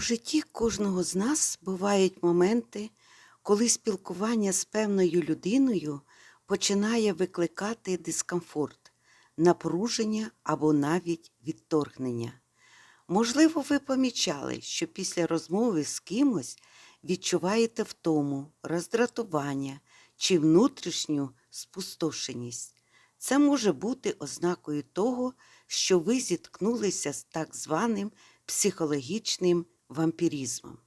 У житті кожного з нас бувають моменти, коли спілкування з певною людиною починає викликати дискомфорт, напруження або навіть відторгнення. Можливо, ви помічали, що після розмови з кимось відчуваєте втому, роздратування чи внутрішню спустошеність. Це може бути ознакою того, що ви зіткнулися з так званим психологічним вампіризмом.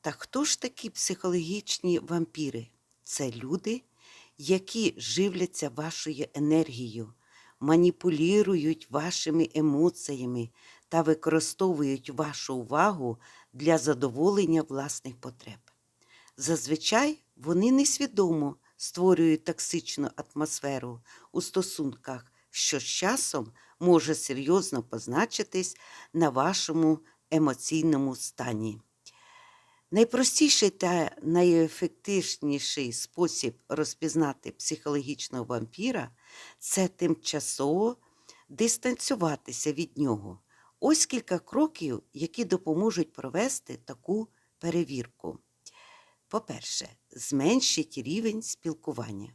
Та хто ж такі психологічні вампіри? Це люди, які живляться вашою енергією, маніпулюють вашими емоціями та використовують вашу увагу для задоволення власних потреб. Зазвичай вони несвідомо створюють токсичну атмосферу у стосунках, що з часом може серйозно позначитись на вашому емоційному стані. Найпростіший та найефективніший спосіб розпізнати психологічного вампіра це тимчасово дистанціюватися від нього. Ось кілька кроків, які допоможуть провести таку перевірку. По-перше, зменшіть рівень спілкування.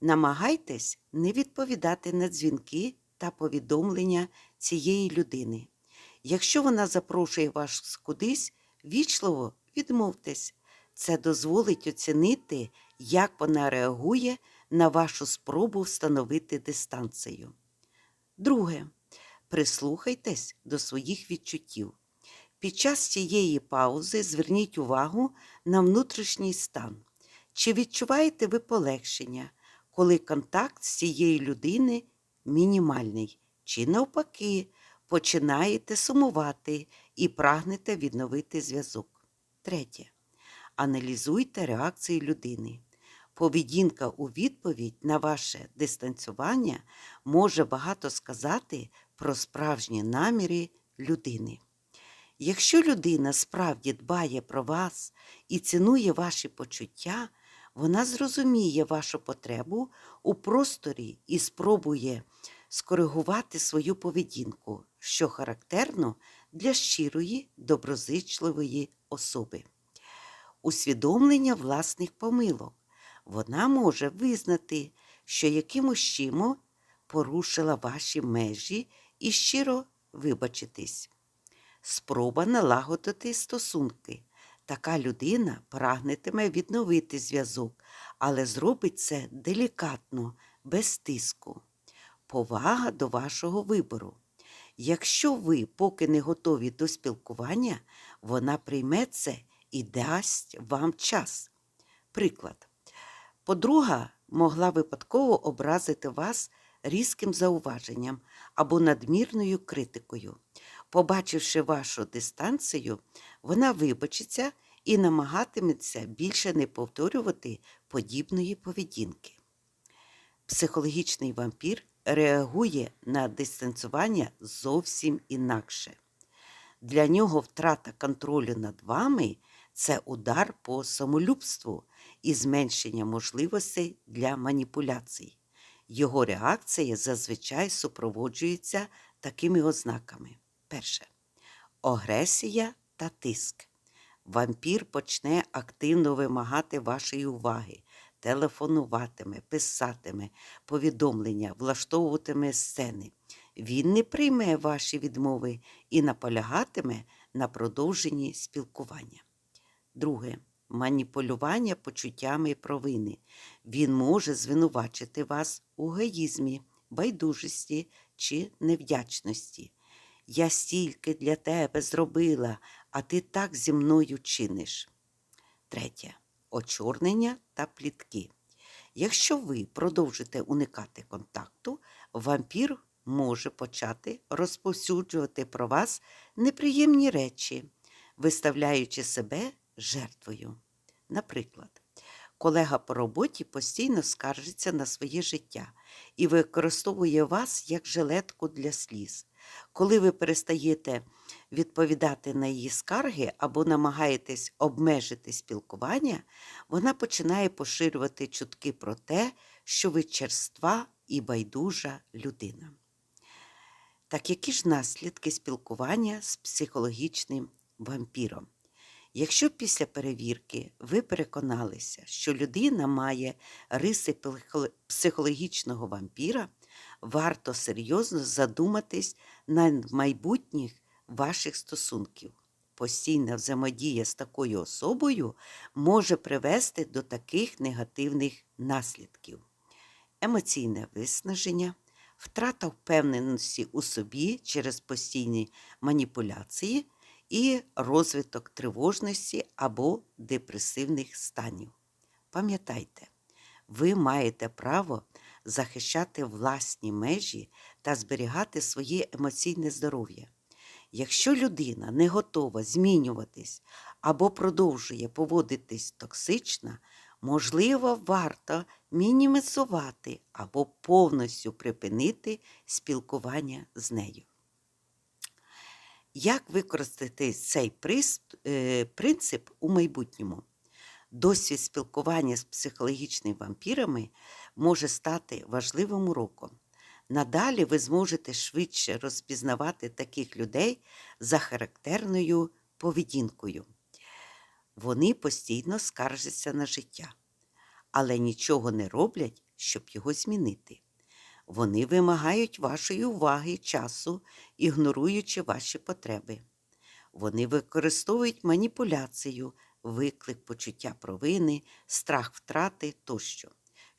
Намагайтесь не відповідати на дзвінки та повідомлення цієї людини. Якщо вона запрошує вас кудись, вічливо відмовтесь. Це дозволить оцінити, як вона реагує на вашу спробу встановити дистанцію. Друге. Прислухайтесь до своїх відчуттів. Під час цієї паузи зверніть увагу на внутрішній стан. Чи відчуваєте ви полегшення, коли контакт з цією людиною мінімальний, чи навпаки, починаєте сумувати і прагнете відновити зв'язок. Третє. Аналізуйте реакції людини. Поведінка у відповідь на ваше дистанціювання може багато сказати про справжні наміри людини. Якщо людина справді дбає про вас і цінує ваші почуття, вона зрозуміє вашу потребу у просторі і спробує скоригувати свою поведінку, що характерно для щирої, доброзичливої особи. Усвідомлення власних помилок. Вона може визнати, що якимось чимось порушила ваші межі і щиро вибачитись. Спроба налагодити стосунки. Така людина прагнетиме відновити зв'язок, але зробить це делікатно, без тиску. Повага до вашого вибору. Якщо ви поки не готові до спілкування, вона прийме це і дасть вам час. Приклад. Подруга могла випадково образити вас різким зауваженням або надмірною критикою. Побачивши вашу дистанцію, вона вибачиться і намагатиметься більше не повторювати подібної поведінки. Психологічний вампір реагує на дистанціювання зовсім інакше. Для нього втрата контролю над вами це удар по самолюбству і зменшення можливостей для маніпуляцій. Його реакція зазвичай супроводжується такими ознаками. Перше. Агресія та тиск. Вампір почне активно вимагати вашої уваги, телефонуватиме, писатиме повідомлення, влаштовуватиме сцени. Він не прийме ваші відмови і наполягатиме на продовженні спілкування. Друге. Маніпулювання почуттями провини. Він може звинувачити вас у егоїзмі, байдужості чи невдячності. Я стільки для тебе зробила, а ти так зі мною чиниш. Третє. Очорнення та плітки. Якщо ви продовжите уникати контакту, вампір може почати розповсюджувати про вас неприємні речі, виставляючи себе жертвою. Наприклад, колега по роботі постійно скаржиться на своє життя і використовує вас як жилетку для сліз. Коли ви перестаєте відповідати на її скарги або намагаєтесь обмежити спілкування, вона починає поширювати чутки про те, що ви черства і байдужа людина. Так які ж наслідки спілкування з психологічним вампіром. Якщо після перевірки ви переконалися, що людина має риси психологічного вампіра, варто серйозно задуматись над майбутніх ваших стосунків. Постійна взаємодія з такою особою може привести до таких негативних наслідків: емоційне виснаження, втрата впевненості у собі через постійні маніпуляції і розвиток тривожності або депресивних станів. Пам'ятайте, ви маєте право захищати власні межі та зберігати своє емоційне здоров'я. Якщо людина не готова змінюватись або продовжує поводитись токсично, можливо, варто мінімізувати або повністю припинити спілкування з нею. Як використати цей е, принцип у майбутньому? Досвід спілкування з психологічними вампірами може стати важливим уроком. Надалі ви зможете швидше розпізнавати таких людей за характерною поведінкою. Вони постійно скаржаться на життя, але нічого не роблять, щоб його змінити. Вони вимагають вашої уваги, часу, ігноруючи ваші потреби. Вони використовують маніпуляцію, виклик почуття провини, страх втрати тощо,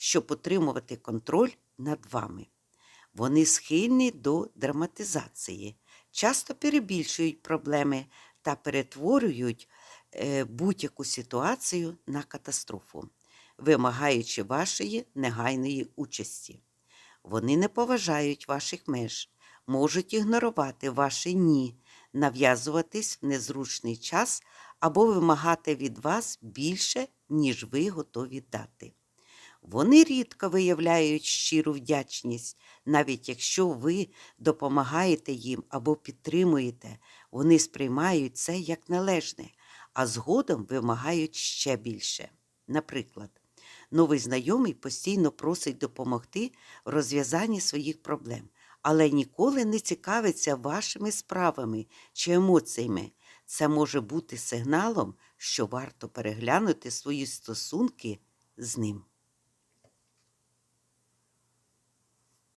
щоб отримувати контроль над вами. Вони схильні до драматизації, часто перебільшують проблеми та перетворюють е, будь-яку ситуацію на катастрофу, вимагаючи вашої негайної участі. Вони не поважають ваших меж, можуть ігнорувати ваші ні, нав'язуватись в незручний час або вимагати від вас більше, ніж ви готові дати. Вони рідко виявляють щиру вдячність, навіть якщо ви допомагаєте їм або підтримуєте, вони сприймають це як належне, а згодом вимагають ще більше. Наприклад, новий знайомий постійно просить допомогти в розв'язанні своїх проблем, але ніколи не цікавиться вашими справами чи емоціями. Це може бути сигналом, що варто переглянути свої стосунки з ним.